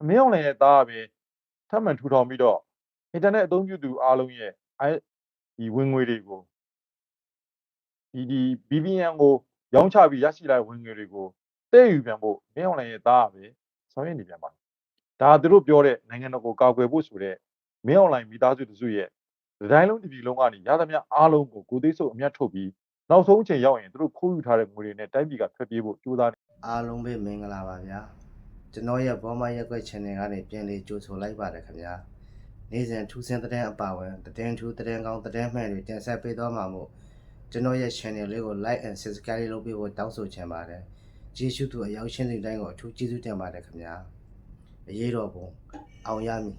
အမင်းအောင်လည်းရဲ့သားကပဲထပ်မံထူထောင်ပြီးတော့အင်တာနက်အသုံးပြုသူအားလုံးရဲ့အဲဒီဝင်ငွေတွေကိုဒီဒီ BBN ကိုရောင်းချပြီးရရှိလာတဲ့ဝင်ငွေတွေကိုတဲ့ယူပြန်ဖို့မင်းအောင်လည်းရဲ့သားကပဲဆောင်ရွက်နေပြန်ပါတယ်ဒါသူတို့ပြောတဲ့နိုင်ငံတော်ကိုကာကွယ်ဖို့ဆိုတဲ့မင်းအောင်လိုင်းမိသားစုတစုရဲ့ဒီတိုင်းလုံးတစ်ပြည်လုံးကနေရသမျှအားလုံးကိုကိုသိစုပ်အမျက်ထုတ်ပြီးနောက်ဆုံးအချိန်ရောက်ရင်သူတို့ခိုးယူထားတဲ့ငွေတွေနဲ့တိုင်းပြည်ကထွက်ပြေးဖို့ကြိုးစားနေအားလုံးပဲမင်္ဂလာပါဗျာ ကျွန်တော်ရဲ့ဘောမရက်ွက် channel ကနေပြန်လေးကြိုဆိုလိုက်ပါတယ်ခင်ဗျာနေ့စဉ်ထူးဆန်းတဲ့တဲ့အပါဝင်တဲ့ထူးတဲ့ကောင်းတဲ့မှန်တွေတင်ဆက်ပေးသွားမှာမို့ကျွန်တော်ရဲ့ channel လေးကို like and subscribe လုပ်ပေးဖို့တောင်းဆိုချင်ပါတယ်ကျေးဇူးသူအရောက်ရှင်းတဲ့တိုင်းကိုအထူးကျေးဇူးတင်ပါတယ်ခင်ဗျာအရေးတော်ပုံအောင်ရမည်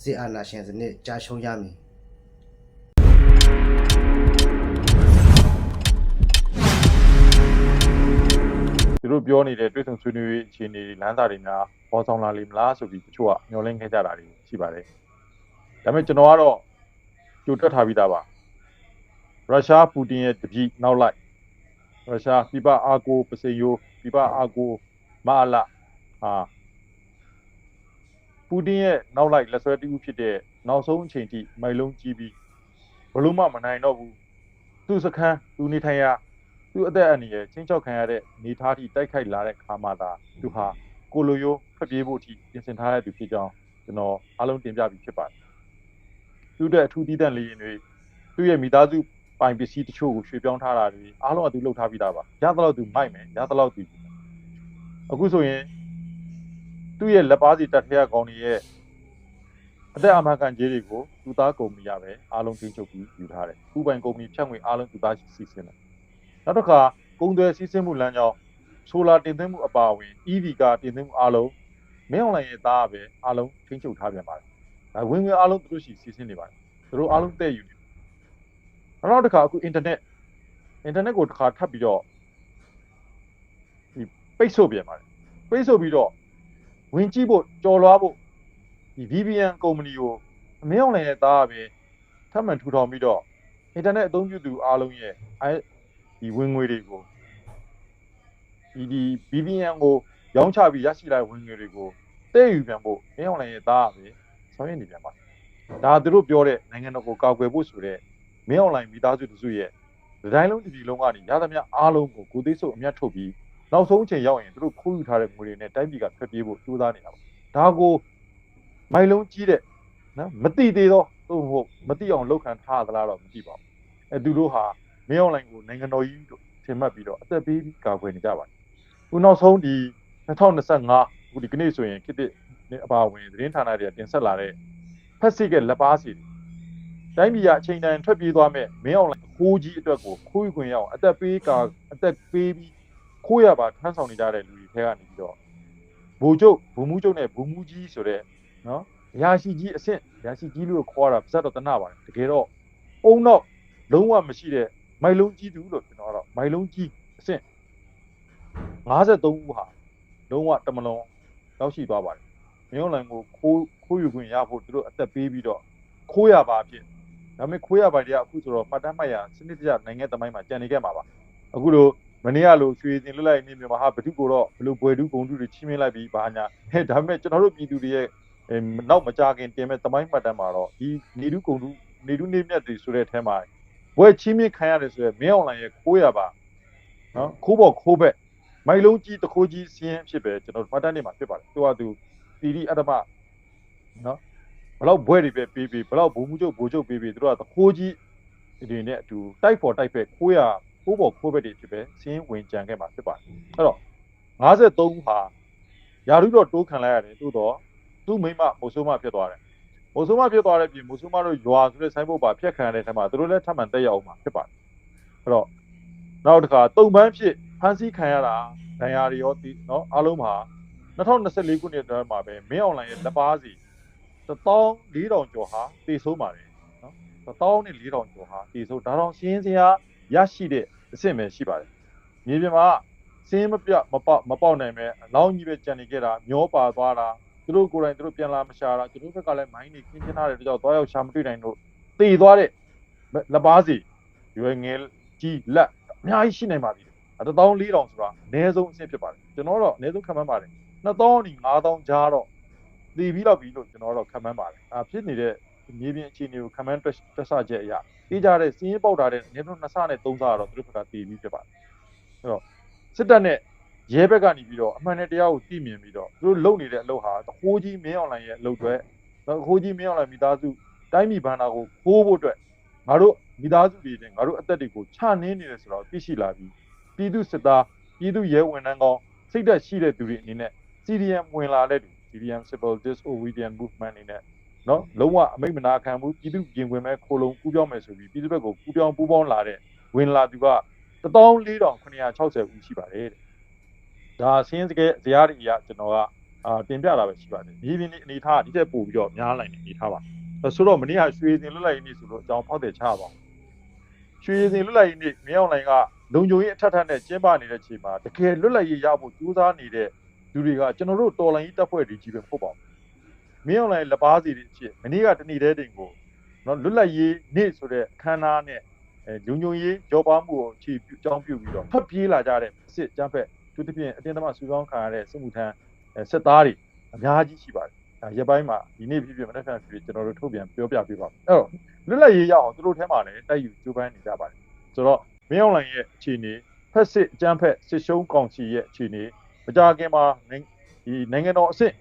စစ်အာဏာရှင်စနစ်ကြာရှုံးရမည် သူတို့ပြောနေတဲ့တွေ့ဆုံဆွေးနွေးရေးအခြေအနေတွေလမ်းစာတွေများပေါ်ဆောင်လာလိမ့်မလားဆိုပြီးတချို့ကမျှော်လင့်ခဲ့ကြတာတွေရှိပါတယ်။ဒါပေမဲ့ကျွန်တော်ကတော့ကြိုတွက်ထားပြီးသားပါ။ရုရှားပူတင်ရဲ့တပည့်နောက်လိုက်ရုရှားပြပအာကိုပစေယိုပြပအာကိုမအလဟာပူတင်ရဲ့နောက်လိုက်လက်ဆွဲတူဖြစ်တဲ့နောက်ဆုံးအချိန်ထိမိုင်လုံးကြီးပြီးဘလို့မှမနိုင်တော့ဘူး။သူ့စခန်းသူနေထိုင်ရာ သူ့အသက်အန္တရာယ်ချင်းချောက်ခံရတဲ့နေသားထိတိုက်ခိုက်လာတဲ့ခါမှသာသူဟာကိုလိုရိုးဖျက်ပြေးဖို့အထိပြင်ဆင်ထားတဲ့သူဖြစ်ကြောင်းကျွန်တော်အားလုံးတင်ပြပြီးဖြစ်ပါတယ်။သူ့တဲ့အထူးတည်တံ့လေးရင်တွေသူ့ရဲ့မိသားစုပိုင်ပစ္စည်းတချို့ကိုရွှေ့ပြောင်းထားတာတွေအားလုံးကသူလှုပ်ထားပြီးသားပါ။ရသလောက်သူမိုက်မယ်ရသလောက်သူအခုဆိုရင်သူ့ရဲ့လက်ပါစီတက်ထရကောင်တွေရဲ့အသက်အာမခံကြေးတွေကိုသူသားကုမ္ပဏီရပဲအားလုံးထိန်းချုပ်ပြီးယူထားတယ်။ဥပိုင်ကုမ္ပဏီဖြတ်ငွေအားလုံးသူသားစီစဉ်တယ် နောက်တစ်ခါကုန်သွယ်စီးဆင်းမှုလမ်းကြောင်းဆိုလာတင်သွင်းမှုအပါအဝင် EV ကတင်သွင်းမှုအားလုံးမင်းအွန်လိုင်းရဲ့သားပဲအားလုံးထိန်းချုပ်ထားပြန်ပါတယ်။ဒါဝင်ငွေအားလုံးသူတို့ရှိစီးဆင်းနေပါတယ်။သူတို့အားလုံးတည့်ယူနေ။နောက်တစ်ခါအခုအင်တာနက်အင်တာနက်ကိုတစ်ခါထပ်ပြီးတော့ဒီပိတ်ဆို့ပြန်ပါတယ်။ပိတ်ဆို့ပြီးတော့ဝင်ကြည့်ဖို့ကြော်လွားဖို့ဒီ VPN ကုမ္ပဏီကိုအမင်းအွန်လိုင်းရဲ့သားပဲထပ်မံထူထောင်ပြီးတော့အင်တာနက်အသုံးပြုသူအားလုံးရဲ့အဲ ဒီဝင်ငွေတွေကိုဒီဒီ BBN ကိုရောင်းချပြီးရရှိလာတဲ့ဝင်ငွေတွေကိုတဲ့ယူပြန်ဖို့မင်းအောင်လိုင်းရဲ့သားကပဲဆောင်ရွက်နေပြန်ပါတယ်။ဒါသူတို့ပြောတဲ့နိုင်ငံတော်ကိုကာကွယ်ဖို့ဆိုတဲ့မင်းအောင်လိုင်းမိသားစုတစုရဲ့ဒီတိုင်းလုံးတစ်ပြည်လုံးကနေရသမျှအားလုံးကိုကိုသိစုပ်အမျက်ထုတ်ပြီးနောက်ဆုံးအချိန်ရောက်ရင်သူတို့ခိုးယူထားတဲ့ငွေတွေနဲ့တိုင်းပြည်ကထွက်ပြေးဖို့ကြိုးစားနေတာပါ။ဒါကိုမိုင်လုံးကြီးတဲ့နော်မတိသေးတော့သို့မဟုတ်မတိအောင်လောက်ခံထားသလားတော့မသိပါဘူး။အဲသူတို့ဟာ မင်းအွန်လိုင်းကိုနိုင်ငံတော်ကြီးလို့ထင်မှတ်ပြီးတော့အသက်ပေးပြီးကာကွယ်နေကြပါတယ်။ခုနောက်ဆုံးဒီ2025ခုဒီကနေ့ဆိုရင်ခေတ်အပါဝင်သတင်းဌာနတွေကတင်ဆက်လာတဲ့ဖက်စစ်ကလက်ပါစီတိုင်းပြည်ကအချိန်တိုင်းထွက်ပြေးသွားမဲ့မင်းအွန်လိုင်းခိုးကြီးအတွက်ကိုခိုးယူခွင့်ရအောင်အသက်ပေးကာအသက်ပေးပြီးခိုးရပါထမ်းဆောင်နေကြတဲ့လူတွေထဲကနေပြီးတော့ဘူကျုပ်ဘူမူကျုပ်နဲ့ဘူမူကြီးဆိုတဲ့နော်ရာရှိကြီးအဆင့်ရာရှိကြီးလို့ခေါ်တာပါဇက်တော့တနာပါတယ်တကယ်တော့အုံတော့လုံးဝမရှိတဲ့ မိုင်လုံးကြီးသူလို့ကျွန်တော်ကတော့မိုင်လုံးကြီးအဆင့်53ဦးဟာလုံးဝတမလွန်ရောက်ရှိသွားပါတယ်။မြို့လန်ကိုခိုးခိုးယူခွင့်ရဖို့သူတို့အသက်ပေးပြီးတော့ခိုးရပါဖြစ်။ဒါပေမဲ့ခိုးရပါတွေကအခုဆိုတော့ပတ်တမ်းမှတ်ရစနစ်တကျနိုင်ငံသမိုင်းမှာကြံနေခဲ့မှာပါ။အခုလိုမနေ့ကလိုရွှေစင်လွတ်လိုက်နေမြန်မာဟာဘဒုကိုတော့ဘလို့ဘွယ်တူဂုံတူတွေချင်းမြင်လိုက်ပြီးဘာညာဟဲ့ဒါပေမဲ့ကျွန်တော်တို့ပြည်သူတွေရဲ့အဲနောက်မကြခင်တင်မဲ့သမိုင်းမှတ်တမ်းမှာတော့ဒီနေတူဂုံတူနေတူနေမြတ်တွေဆိုတဲ့အထဲမှာ ဘွဲချင်းမြင့်ခံရတယ်ဆိုရယ်မင်းအွန်လိုင်းရဲ့ခိုးရပါနော်ခိုးပေါ်ခိုးဘက်မိုင်လုံးကြီးတခိုးကြီးစီးရင်ဖြစ်ပဲကျွန်တော်မှတ်တမ်းနေမှာဖြစ်ပါတယ်သူကသူတီတီအတ္တမနော်ဘလောက်ဘွဲတွေပဲပေးပေးဘလောက်ဘူမှုချုပ်ဘူချုပ်ပေးပေးသူတို့ကတခိုးကြီးတွေနဲ့အတူတိုက်ဖို့တိုက်ဖက်ခိုးရခိုးပေါ်ခိုးဘက်တွေဖြစ်ပဲစီးရင်ဝင်ကြံခဲ့မှာဖြစ်ပါတယ်အဲ့တော့53ဟာယာရုတော့တိုးခံလိုက်ရတယ်သို့တော့သူ့မိမမိုးဆိုးမဖြစ်သွားတယ် မိုးဆိုးမဖြစ်သွားတဲ့ပြင်မိုးဆိုးမတို့ရွာဆိုတဲ့ဆိုင်းဘုတ်ပါဖျက်ခံရတဲ့ထက်မှာသူတို့လည်းထပ်မံတက်ရောက်အောင်မှာဖြစ်ပါတယ်အဲ့တော့နောက်တစ်ခါတုံပန်းဖြစ်ဖမ်းဆီးခံရတာဒဏ်ရာတွေရောဒီနော်အားလုံးမှာ2024ခုနှစ်တည်းမှာပဲမင်းအွန်လိုင်းရဲ့လက်ပါစီ14000ကျော်ဟာတည်ဆိုးပါတယ်နော်14000ကျော်ဟာတည်ဆိုးဒါတော့စင်းစရာရရှိတဲ့အဆင့်ပဲရှိပါတယ်မြေပြင်မှာစင်းမပြမပေါက်မပေါက်နိုင်မဲ့အလောင်းကြီးပဲကြံနေခဲ့တာမျောပါသွားတာ သူတို့ကိုယ်တိုင်သူတို့ပြန်လာမရှာတာသူတို့ဘက်ကလည်းမိုင်းနေခင်းချင်ထားတဲ့ကြောင့်သွားရောက်ရှာမတွေ့နိုင်လို့တည်သွားတဲ့လက်ပါစီရွယ်ငယ်ကြီးလက်အများကြီးရှိနိုင်ပါသေးတယ်အ14000ဆိုတာအနည်းဆုံးအဆင့်ဖြစ်ပါတယ်ကျွန်တော်တော့အနည်းဆုံးခံမှန်းပါတယ်2000နီ9000ကြားတော့တည်ပြီးတော့ပြီလို့ကျွန်တော်တို့ခံမှန်းပါတယ်အာဖြစ်နေတဲ့မြေပြင်အခြေအနေကိုခံမှန်းတက်တက်ဆချက်အရာအေးကြတဲ့စီးရင်ပေါက်တာတဲ့နေတော့နှစ်ဆနဲ့သုံးဆကတော့သူတို့ကတည်ပြီးဖြစ်ပါတယ်အဲ့တော့စစ်တပ်နဲ့ ရဲဘက်ကနေပြီးတော့အမှန်နဲ့တရားကိုတည်မြင်ပြီးတော့သူတို့လုပ်နေတဲ့အလုပ်ဟာတခိုးကြီးမင်းအောင်လိုင်ရဲ့အလုပ်တွေတခိုးကြီးမင်းအောင်လိုင်မိသားစုတိုင်းပြည်ဘန္တာကိုခိုးဖို့အတွက်ငါတို့မိသားစုတွေနဲ့ငါတို့အသက်တွေကိုချနှင်းနေတယ်ဆိုတော့သိရှိလာပြီးပြည်သူစစ်သားပြည်သူရဲဝန်ထမ်းကောင်းစိတ်သက်ရှိတဲ့သူတွေအနေနဲ့ CDM ဝင်လာတဲ့သူ CDM Civil Disobedient Movement အနေနဲ့နော်လုံးဝအမိတ်မနာခံဘူးပြည်သူပြင်ဝင်မဲ့ခိုးလုံးကူးပြောင်းမယ်ဆိုပြီးပြည်သူဘက်ကိုကူးပြောင်းပူးပေါင်းလာတဲ့ဝင်လာသူက14960ဦးရှိပါတယ်တဲ့ ဒါစင်းစကဲဇရာတွေအရကျွန်တော်ကအာတင်ပြတာပဲရှိပါတယ်ဒီပြင်အနေထားဒီတက်ပို့ပြီးတော့များလိုက်နေအနေထားပါဆိုတော့မနေ့ကရွှေစင်လွတ်လိုက်နေဆိုတော့အကြောင်းဖောက်တယ်ချပါအောင်ရွှေစင်လွတ်လိုက်နေမင်းအောင်လိုင်ကလုံခြုံရေးအထက်ထက်နဲ့ကျင်းပနေတဲ့ချိန်မှာတကယ်လွတ်လပ်ရေးရဖို့ကြိုးစားနေတဲ့လူတွေကကျွန်တော်တို့တော်လိုင်းကြီးတပ်ဖွဲ့တွေကြီးပဲမဟုတ်ပါဘူး။မင်းအောင်လိုင်းလက်ပါစီတွေအဖြစ်မနေ့ကတနေ့တည်းတင်ကိုနော်လွတ်လပ်ရေးနေ့ဆိုတဲ့အခမ်းအနားနဲ့အဲလူညုံရေးကြောပါမှုကိုအခြေပြုအကြောင်းပြုပြီးတော့ဖတ်ပြေးလာကြတဲ့စစ်ကြမ်းဖက် သူတစ်ပြင်အတင်းသမဆူဆောင်းခံရတဲ့စစ်မှုထမ်းအဲစစ်သားတွေအများကြီးရှိပါတယ်။ဒါရက်ပိုင်းမှာဒီနေ့ဖြစ်ဖြစ်မနေ့ကဖြစ်ဖြစ်ကျွန်တော်တို့ထုတ်ပြန်ပြောပြပေးပါမယ်။အဲ့တော့လွတ်လပ်ရေးရအောင်သူတို့ထဲမှာလည်းတိုက်ယူကြိုးပမ်းနေကြပါတယ်။ဆိုတော့မင်းအောင်လိုင်းရဲ့အခြေအနေဖက်စစ်အကြမ်းဖက်စစ်ရှုံးကောင်စီရဲ့အခြေအနေမကြခင်မှာနိုင်ဒီနိုင်ငံတော်အစ်စ်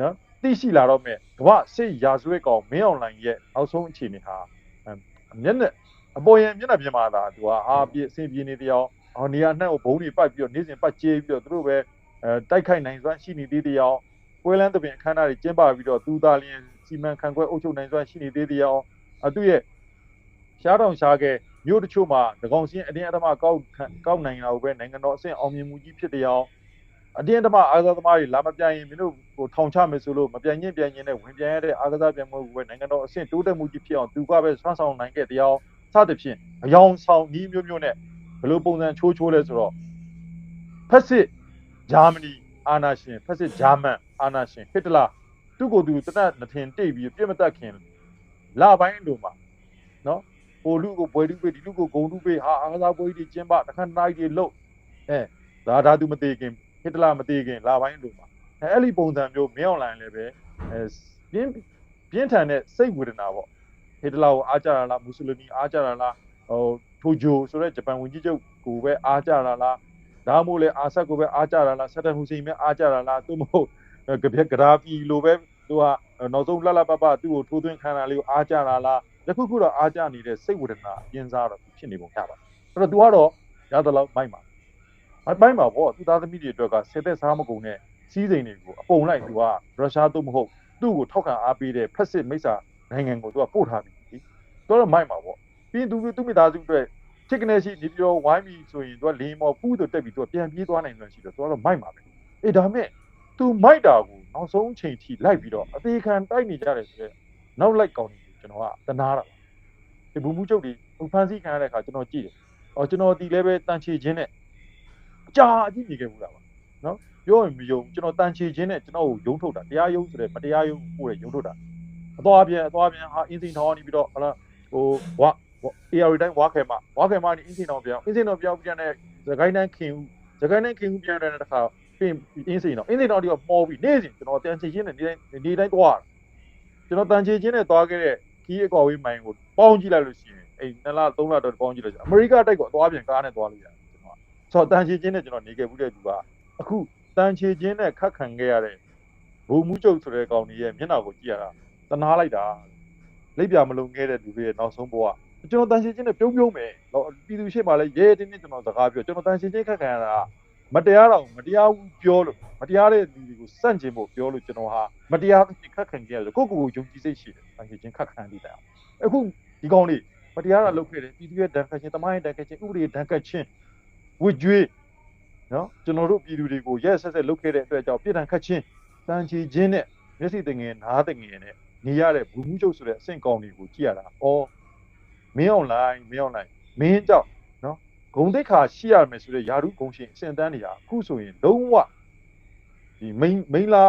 နော်သိရှိလာတော့မဲ့ကမ္ဘာစစ်ရာဇဝတ်ကောင်မင်းအွန်လိုင်းရဲ့နောက်ဆုံးအခြေအနေဟာအမျက်နဲ့အပေါ်ရင်မျက်နှာပြင်မှာသာသူကအာပြည့်အဆင်ပြေနေတရား အော်နေရာနှက်ကိုဘုံတွေပတ်ပြီးတော့နေ့စဉ်ပတ်ကျေးပြီးတော့သူတို့ပဲအဲတိုက်ခိုက်နိုင်စွမ်းရှိနေသေးတရားပွဲလန်းတဲ့ပြင်အခမ်းအနားတွေကျင်းပပြီးတော့သူသားလျင်စီမံခန့်ခွဲအုပ်ချုပ်နိုင်စွမ်းရှိနေသေးတရားအသူရဲ့ရှားတောင်ရှားကဲမြို့တချို့မှာဒကောင်စင်းအတင်းအဓမ္မကောက်ကောက်နိုင်တာကိုပဲနိုင်ငံတော်အဆင့်အောင်မြင်မှုကြီးဖြစ်တရားအတင်းအဓမ္မအားကစားသမားတွေလာမပြိုင်ရင်မင်းတို့ဟိုထောင်ချမယ်ဆိုလို့မပြိုင်ရင်ပြိုင်ရင်နဲ့ဝင်ပြိုင်ရတဲ့အားကစားပြိုင်ပွဲကိုပဲနိုင်ငံတော်အဆင့်တိုးတက်မှုကြီးဖြစ်အောင်သူကပဲဆွမ်းဆောင်နိုင်ခဲ့တရားစသဖြင့်အယောင်ဆောင်ဤမျိုးမျိုးနဲ့ ဘယ်လိုပုံစံချိုးချိုးလဲဆိုတော့ဖက်စစ်ဂျာမနီအာနာရှင်ဖက်စစ်ဂျာမန်အာနာရှင်ဟစ်တလာသူ့ကိုယ်သူတနတ်နှထင်တိတ်ပြီးပြစ်မတက်ခင်လာပိုင်းလိုမှာနော်ဟိုလူကိုဘွယ်တူပေးဒီလူကိုဂုံတူပေးဟာအားကစားပွဲကြီးကျင်းပတခါနိုင်တွေလုတ်အဲဒါဒါသူမသေးခင်ဟစ်တလာမသေးခင်လာပိုင်းလိုမှာအဲအဲ့ဒီပုံစံမျိုးမင်းအွန်လိုင်းလည်းပဲအဲပြင်းပြင်းထန်တဲ့စိတ်ဝေဒနာပေါ့ဟစ်တလာကိုအားကြတာလားမူဆိုလီနီအားကြတာလားဟို ထိုဂျိုဆိုတဲ့ဂျပန်ဝန်ကြီးချုပ်ကိုပဲအားကြတာလားဒါမှမဟုတ်လေအာဆက်ကိုပဲအားကြတာလားဆက်တဟူစိန်ပဲအားကြတာလားသူမဟုတ်ကပြဂရာဖီလိုပဲသူကနောက်ဆုံးလှလှပပသူ့ကိုထိုးသွင်းခံတာလေးကိုအားကြတာလားတခုခုတော့အားကြနေတဲ့စိတ်ဝေဒနာအရင်စားတော့ဖြစ်နေပုံရပါတယ်အဲ့တော့ तू ကတော့ရသလောက်မိုက်ပါအပိုင်းမှာပေါ့သူသားသမီးတွေအတွက်ကဆယ်သက်စားမကုန်တဲ့စီးစိမ်တွေကိုအပုံလိုက်သူကရုရှားသို့မဟုတ်သူ့ကိုထောက်ခံအားပေးတဲ့ဖက်စစ်မိစ္ဆာနိုင်ငံကိုသူကပို့ထားပြီသူတော့မိုက်မှာပေါ့ ပြီးရင်သူသူမိသားစုအတွက်ချစ်ကနေရှိနေပြီးတော့ဝိုင်းပြီးဆိုရင်သူကလင်းမော်ပူးသူတက်ပြီးသူကပြန်ပြေးသွားနိုင်လို့ရှိတော့သူကတော့မိုက်မှာပဲအေးဒါမဲ့သူမိုက်တာကိုနောက်ဆုံးအချိန်ထိလိုက်ပြီးတော့အသေးခံတိုက်နေကြတယ်ဆိုတော့နောက်လိုက်ကောင်းတယ်ကျွန်တော်ကတနာတာဒီဘူမှုချုပ်တွေဖန်ဆီးခံရတဲ့အခါကျွန်တော်ကြည့်တယ်အော်ကျွန်တော်ဒီလည်းပဲတန်ချေခြင်းနဲ့ကြာအကြည့်နေခဲ့ဘူးလားပါနော်ပြောရင်မယုံကျွန်တော်တန်ချေခြင်းနဲ့ကျွန်တော်ကိုယုံထုတ်တာတရားယုံဆိုတဲ့မတရားယုံပို့တဲ့ယုံထုတ်တာအသွားပြန်အသွားပြန်ဟာအင်းစိန်ထောင်းနေပြီးတော့ဟလာဟိုဝါ AR တိုင်းဝါခဲမှာဝါခဲမှာနေအင်းစိန်ထောင်းပြောင်းအင်းစိန်ထောင်းပြောင်းပြန်တဲ့သခိုင်းတန်းခင်ဦးသခိုင်းတန်းခင်ဦးပြန်တဲ့တခါပြင်အင်းစိန်ထောင်းအင်းစိန်ထောင်းဒီကပေါ်ပြီးနေ့စဉ်ကျွန်တော်တန်ချေခြင်းနဲ့နေတိုင်းနေတိုင်းသွားကျွန်တော်တန်ချေခြင်းနဲ့သွားခဲ့တဲ့ခီးအကော်ဝေးမိုင်ကိုပေါင်းကြည့်လိုက်လို့ရှိရင်အဲ့2လ3လတော့ပေါင်းကြည့်လိုက်အမေရိကတိုက်ကိုအသွားပြန်ကားနဲ့သွားလို့ရတယ်ကျွန်တော်ဆိုတော့တန်ချေချင်းနဲ့ကျွန်တော်နေခဲ့ဘူးတဲ့သူကအခုတန်ချေချင်းနဲ့ခတ်ခံခဲ့ရတဲ့ဘူမှုကျုပ်ဆိုတဲ့ကောင်ကြီးရဲ့မျက်နှာကိုကြည့်ရတာတနာလိုက်တာလက်ပြမလုံခဲ့တဲ့လူတွေရဲ့နောက်ဆုံးဘဝ ကျွန်တော်တန်ချေချင်းနဲ့ပြုံးပြုံးမယ်တော့ပြည်သူရှိမှလည်းရဲတင်းတင်းကျွန်တော်စကားပြောကျွန်တော်တန်ချေချင်းခတ်ခံရတာမတရားတော့မတရားဘူးပြောလို့မတရားတဲ့လူတွေကိုစန့်ကျင်ဖို့ပြောလို့ကျွန်တော်ဟာမတရားခတ်ခံခဲ့ရတယ်ကိုယ့်ကိုယ်ကိုယုံကြည်စိတ်ရှိတယ်တန်ချေချင်းခတ်ခံပြီးတယ်အခုဒီကောင်လေးမတရားတာလုပ်ခဲ့တယ်ပြည်သူရဲ့ဒဏ်ခတ်ခြင်းတမိုင်းဒဏ်ခတ်ခြင်းဥပဒေဒဏ်ခတ်ခြင်းဝစ်ကြွေးနော်ကျွန်တော်တို့ပြည်သူတွေကိုရက်ဆက်ဆက်လုပ်ခဲ့တဲ့အတွက်ကြောင့်ပြည်ထန်ခတ်ချင်းတန်ချီချင်းနဲ့မျက်စိတငယ်နားတငယ်နဲ့နေရတဲ့ဘူမှုချုပ်ဆိုတဲ့အဆင့်ကောင်တွေကိုကြည့်ရတာ။အော် မင်းအွန်လိုင်းမင်းအွန်လိုင်းမင်းကြောင့်နော်ဂုံတိတ်ခါရှိရမယ်ဆိုတဲ့ယာရုဂုံရှင်အဆင့်တန်းနေတာအခုဆိုရင်လုံးဝဒီမိန်မိန်လာ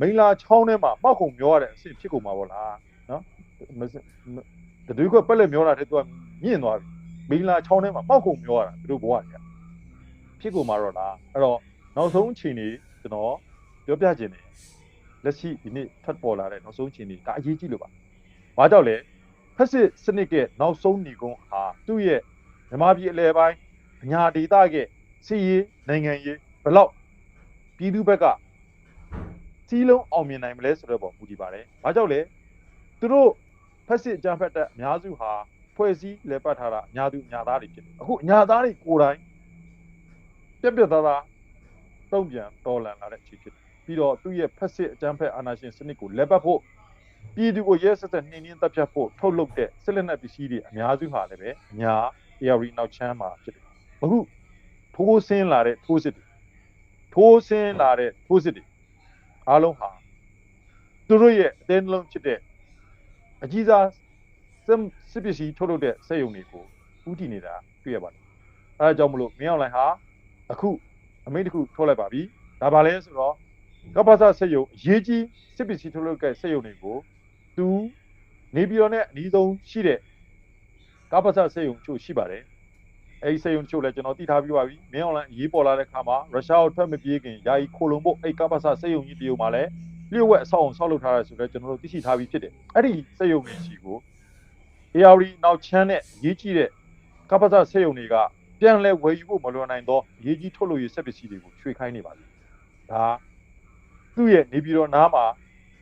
မိန်လာချောင်းထဲမှာပောက်ခုံမျောရတဲ့အဆင့်ဖြစ်ကုန်မှာပေါ့လားနော်တတူကပက်လက်မျောတာတဲ့သူကမြင့်သွားပြီမိန်လာချောင်းထဲမှာပောက်ခုံမျောရတာသူတို့ဘဝတွေကဖြစ်ကုန်မှာတော့လားအဲ့တော့နောက်ဆုံးအချိန်နေကျွန်တော်ပြောပြခြင်းတယ်လက်ရှိဒီနေ့ထပ်ပေါ်လာတဲ့နောက်ဆုံးအခြေအနေဒါအရေးကြီးလို့ပါ။ဘာကြောင့်လဲ ဖက်စစ်စနစ်ကနောက်ဆုံးညီကုန်းဟာသူ့ရဲ့မြန်မာပြည်အလဲပိုင်းအညာဒေသကစီးရေးနိုင်ငံရေးဘယ်လောက်ပြည်သူဘက်ကစီးလုံးအောင်မြင်နိုင်မလဲဆိုတော့ပေါ်မူတည်ပါတယ်။ဘာကြောင့်လဲသူတို့ဖက်စစ်အကြမ်းဖက်တဲ့အများစုဟာဖွဲ့စည်းလဲပတ်ထားတာအများသူအများသားတွေဖြစ်တယ်။အခုအများသားတွေကိုယ်တိုင်ပြက်ပြက်သားသားတုံ့ပြန်တော်လန်လာတဲ့အခြေဖြစ်တယ်။ပြီးတော့သူ့ရဲ့ဖက်စစ်အကြမ်းဖက်အာဏာရှင်စနစ်ကိုလဲပတ်ဖို့ ပြည်သူကိုရဲစက်စက်နှင်းနှင်းတပ်ဖြတ်ဖို့ထုတ်လုပ်တဲ့စစ်လက်နက်ပစ္စည်းတွေအများစုဟာလည်းပဲအများ ARD နောက်ချမ်းမှာဖြစ်တယ်။အခုထိုးဆင်းလာတဲ့ထိုးစစ်တွေထိုးဆင်းလာတဲ့ထိုးစစ်တွေအားလုံးဟာသူတို့ရဲ့အတင်းလုံးဖြစ်တဲ့အကြီးစားစစ်စစ်ပစ္စည်းထုတ်လုပ်တဲ့စက်ရုံတွေကိုဥတည်နေတာတွေ့ရပါတယ်။အဲဒါကြောင့်မလို့မင်းအောင်လှိုင်ဟာအခုအမိန့်တစ်ခုထုတ်လိုက်ပါပြီ။ဒါပါလဲဆိုတော့ကပ္ပစစက်ရုံအရေးကြီးစစ်ပစ္စည်းထုတ်လုပ်တဲ့စက်ရုံတွေကို သူနေပြည်တော်နဲ့အနီးဆုံးရှိတဲ့ကပ္ပစစက်ရုံချို့ရှိပါတယ်။အဲဒီစက်ရုံချို့လည်းကျွန်တော်သိထားပြီးပါပြီ။မင်းအောင်လှိုင်အရေးပေါ်လာတဲ့အခါမှာရုရှားကိုထွက်မပြေးခင်ယာယီခိုလုံဖို့အဲဒီကပ္ပစစက်ရုံကြီးတရုံမှာလည်းလျှို့ဝှက်အဆောက်အုံဆောက်လုပ်ထားရဆိုတော့ကျွန်တော်တို့သိရှိထားပြီးဖြစ်တယ်။အဲ့ဒီစက်ရုံကြီးရှိကို ARD နောက်ချမ်းနဲ့ရေးကြည့်တဲ့ကပ္ပစစက်ရုံတွေကပြန်လဲဝယ်ယူဖို့မလွယ်နိုင်သောရေးကြီးထုတ်လို့ရစက်ပစ္စည်းတွေကိုရွှေ့ခိုင်းနေပါပြီ။ဒါသူ့ရဲ့နေပြည်တော်နားမှာ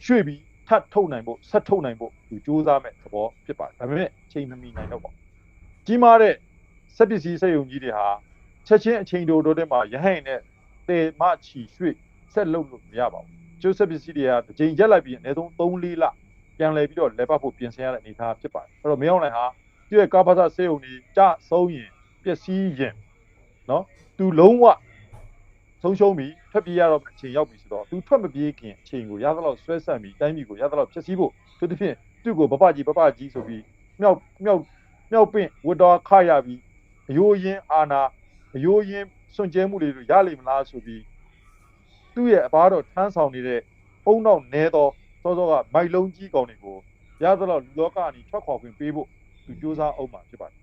ရွှေ့ပြီး ထပ်ထုတ်နိုင်ဖို့ဆက်ထုတ်နိုင်ဖို့သူစူးစမ်းမဲ့သဘောဖြစ်ပါတယ်။ဒါပေမဲ့ချိန်မမီနိုင်တော့ပါဘူး။ကြီးမားတဲ့စက်ပစ္စည်းစက်ရုံကြီးတွေဟာချက်ချင်းအချိန်တိုတိုတဲ့မှာရဟန့်နဲ့တေမချီရွှေ့ဆက်လုပ်လို့မရပါဘူး။ကျိုးစက်ပစ္စည်းတွေကတစ်ချိန်ရက်လိုက်ပြီးအနည်းဆုံး3-4လပြန်လဲပြီးတော့လဲပတ်ဖို့ပြင်ဆင်ရတဲ့အနေအထားဖြစ်ပါတယ်အဲ့တော့မင်းအောင်လှိုင်ဟာသူ့ရဲ့ကာဖာသစေုံကြီးကြဆုံးရင်ပျက်စီးရင်နော်သူလုံးဝ ဆုံးရှုံးပြီးထွက်ပြေးရတော့အချိန်ရောက်ပြီဆိုတော့သူထွက်မပြေးခင်အချိန်ကိုရသလောက်ဆွဲဆက်ပြီးတိုင်းပြည်ကိုရသလောက်ဖျက်ဆီးဖို့သူတစ်ဖြင့်သူ့ကိုပပကြီးပပကြီးဆိုပြီးမြောက်မြောက်မြောက်ပင့်ဝတ်တော်ခရပြီးအယိုးရင်းအာနာအယိုးရင်းစွန့်ကြဲမှုတွေရလိမ့်မလားဆိုပြီးသူ့ရဲ့အဘတော်ထမ်းဆောင်နေတဲ့အုံနောက်နဲသောစောစောကမိုက်လုံးကြီးကောင်တွေကိုရသလောက်လူလောကအနေထွက်ခွာခွင့်ပေးဖို့သူစူးစမ်းအောင်မှာဖြစ်ပါတယ်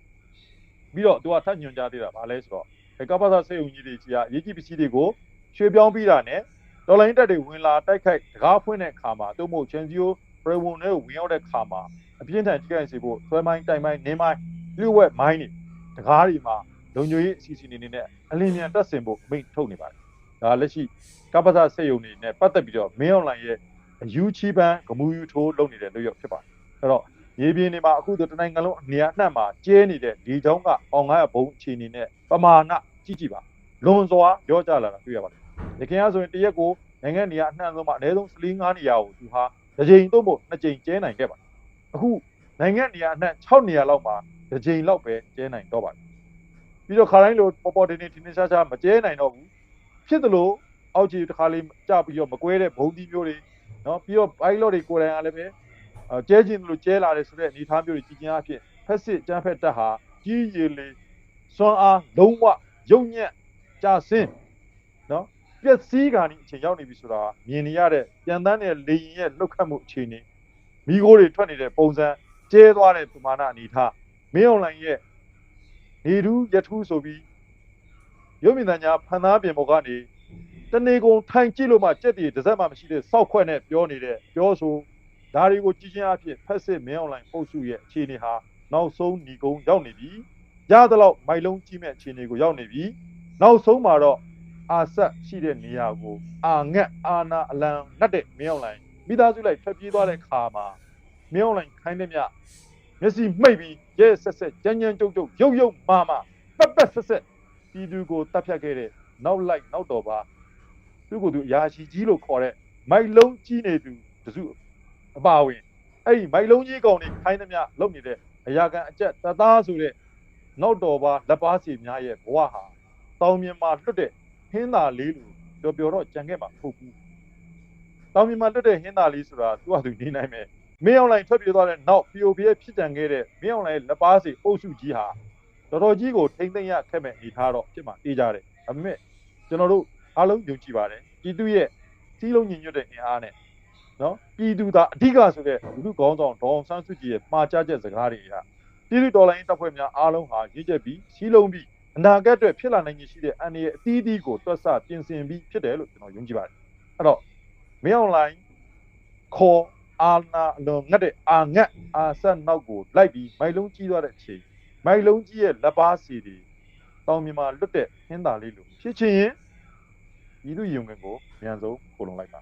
ပြီးတော့သူကထပ်ညွှန်ကြားသေးတာဗာလဲဆိုတော့ဒီ ကပ္ပစာစေယုံကြီးတွေကြီးကအရေးကြီးပစ္စည်းတွေကိုရွှေ့ပြောင်းပြီးတာနဲ့ဒေါ်လာရင်းတက်တွေဝင်လာတိုက်ခိုက်တကားဖွင့်တဲ့အခါမှာသူ့မို့ချန်စီယိုပရဝန်တွေကိုဝင်ရောက်တဲ့အခါမှာအပြင်းထန်ထိခိုက်စေဖို့ဆွဲမိုင်းတိုင်မိုင်းနင်းမိုင်းလျှို့ဝှက်မိုင်းတွေတကားတွေမှာလုံခြုံရေးအစီအစဉ်တွေနဲ့အလင်းမြန်တက်ဆင်ဖို့မိန့်ထုတ်နေပါတယ်ဒါလက်ရှိကပ္ပစာစေယုံတွေနဲ့ပတ်သက်ပြီးတော့မင်းအွန်လိုင်းရဲ့အယူချီပန်းဂမူယူထိုးလုပ်နေတဲ့လုပ်ရဖြစ်ပါတယ်အဲ့တော့ ရေပြင်းတွေမှာအခုဆိုတနိုင်ငံလုံးအနေအနှံ့မှာကျဲနေတဲ့ဒီချောင်းကအောင်900ဘုံအခြေအနေနဲ့ပမာဏကြည့်ကြည့်ပါလွန်စွာပြောကြလာတာတွေ့ရပါတယ်။ဒီခင်ကဆိုရင်တရက်ကိုနိုင်ငံနေရာအနှံ့ဆုံးမှာအနည်းဆုံး14 5နေရာကိုသူဟာတစ်ကြိမ်သို့မဟုတ်နှစ်ကြိမ်ကျဲနိုင်ခဲ့ပါတယ်။အခုနိုင်ငံနေရာအနှံ့6နေရာလောက်မှာတစ်ကြိမ်လောက်ပဲကျဲနိုင်တော့ပါတယ်။ပြီးတော့ခါတိုင်းလိုပေါ်ပေါ်တင်းတင်းတင်းတင်းရှားရှားမကျဲနိုင်တော့ဘူး။ဖြစ်သလိုအောက်ခြေတစ်ခါလေးကြပြီးတော့မကွဲတဲ့ဘုံဒီမျိုးတွေနော်ပြီးတော့ pilot တွေကိုယ်တိုင်ကလည်းပဲအဲ ကျဲခြင်းလို့ကျဲလာတယ်ဆိုတဲ့အနေအထားမျိုးတွေကြည်ကျင်အဖြစ်ဖက်စစ်ကျန်းဖက်တက်ဟာကြီးရည်လေးစွမ်းအားလုံးဝယုံညံ့ကြဆင်းနော်ပျက်စီးကနေအချိန်ရောက်နေပြီဆိုတာမြင်နေရတဲ့ပြန်တန်းတဲ့လေရင်ရဲ့လှုပ်ခတ်မှုအခြေအနေမိโกတွေထွက်နေတဲ့ပုံစံကျဲသွားတဲ့ပမာဏအနေအထားမင်းအွန်လိုင်းရဲ့နေထူးရထူးဆိုပြီးရုပ်မြင်သံကြားဖန်သားပြင်ပေါ်ကနေတနေကုန်ထိုင်ကြည့်လို့မှကြက်တည်တစ်စက်မှမရှိတဲ့စောက်ခွက်နဲ့ပြောနေတဲ့ပြောဆို ဒါတွေကိုကြည့်ချင်းအဖြစ်ဖက်စစ်မင်းအွန်လိုင်းပုတ်စုရဲ့အခြေအနေဟာနောက်ဆုံးညီကုန်းရောက်နေပြီရသလောက်မိုက်လုံးကြီးမဲ့အခြေအနေကိုရောက်နေပြီနောက်ဆုံးမှာတော့အာဆက်ရှိတဲ့နေရာကိုအာငတ်အာနာအလံငတ်တဲ့မင်းအွန်လိုင်းမိသားစုလိုက်ဖျက်ပြေးသွားတဲ့ခါမှာမင်းအွန်လိုင်းခိုင်းတဲ့မြမျက်စိမှိတ်ပြီးရဲဆက်ဆက်ကြမ်းကြမ်းကြုတ်ကြုတ်ရုပ်ရုပ်မာမာပက်ပက်ဆက်ဆက်ပြည်သူကိုတပ်ဖြတ်ခဲ့တဲ့နောက်လိုက်နောက်တော်ပါသူ့ကိုယ်သူရာရှိကြီးလို့ခေါ်တဲ့မိုက်လုံးကြီးနေသူတစု အပါဝင်အဲ့ဒီမိုက်လုံးကြီးကောင်နေခိုင်းသမျှလုပ်နေတဲ့အရာကန်အကျက်တသားဆိုတဲ့နောက်တော်ပါလက်ပါစီများရဲ့ဘဝဟာတောင်မြင်မှာလွတ်တဲ့ဟင်းသာလေးလိုပျော်ပျော်တော့ကြံခဲ့မှာမဟုတ်ဘူးတောင်မြင်မှာလွတ်တဲ့ဟင်းသာလေးဆိုတာသူ့ဟာသူနေနိုင်မယ်မင်းအောင်လိုင်းထွက်ပြေးသွားတဲ့နောက် POP ရဲ့ဖြစ်တန်ခဲ့တဲ့မင်းအောင်လိုင်းလက်ပါစီအုပ်စုကြီးဟာတော်တော်ကြီးကိုထိမ့်သိမ့်ရခက်မဲ့အနေထားတော့ဖြစ်မှာအေးကြတယ်ဒါပေမဲ့ကျွန်တော်တို့အားလုံးယုံကြည်ပါတယ်ပြည်သူရဲ့စီးလုံးညီညွတ်တဲ့အင်အားနဲ့ နော်ပြည်သူသာအဓိကဆိုတဲ့လူလူကောင်းဆောင်ဒေါအောင်ဆန်းစုကြည်ရဲ့မှာကြားချက်စကားတွေအရပြည်သူတော်လိုင်းတပ်ဖွဲ့များအားလုံးဟာရည်ချက်ပြီးစီးလုံးပြီးအနာဂတ်အတွက်ဖြစ်လာနိုင်ခြင်းရှိတဲ့အန်ဒီရဲ့အသီးသီးကိုတွက်ဆပြင်ဆင်ပြီးဖြစ်တယ်လို့ကျွန်တော်ယုံကြည်ပါတယ်အဲ့တော့မင်းအွန်လိုင်းခေါ်အာနာအလွန်ငတ်တဲ့အာငတ်အာဆက်နောက်ကိုလိုက်ပြီးမိုင်လုံးကြီးသွားတဲ့အချိန်မိုင်လုံးကြီးရဲ့လက်ပါစီတွေတောင်မြန်မာလွတ်တဲ့ဟင်းသာလေးလိုဖြစ်ချင်ရင်ဤသူယုံငင်ကိုမြန်ဆုံးပို့လုံလိုက်ပါ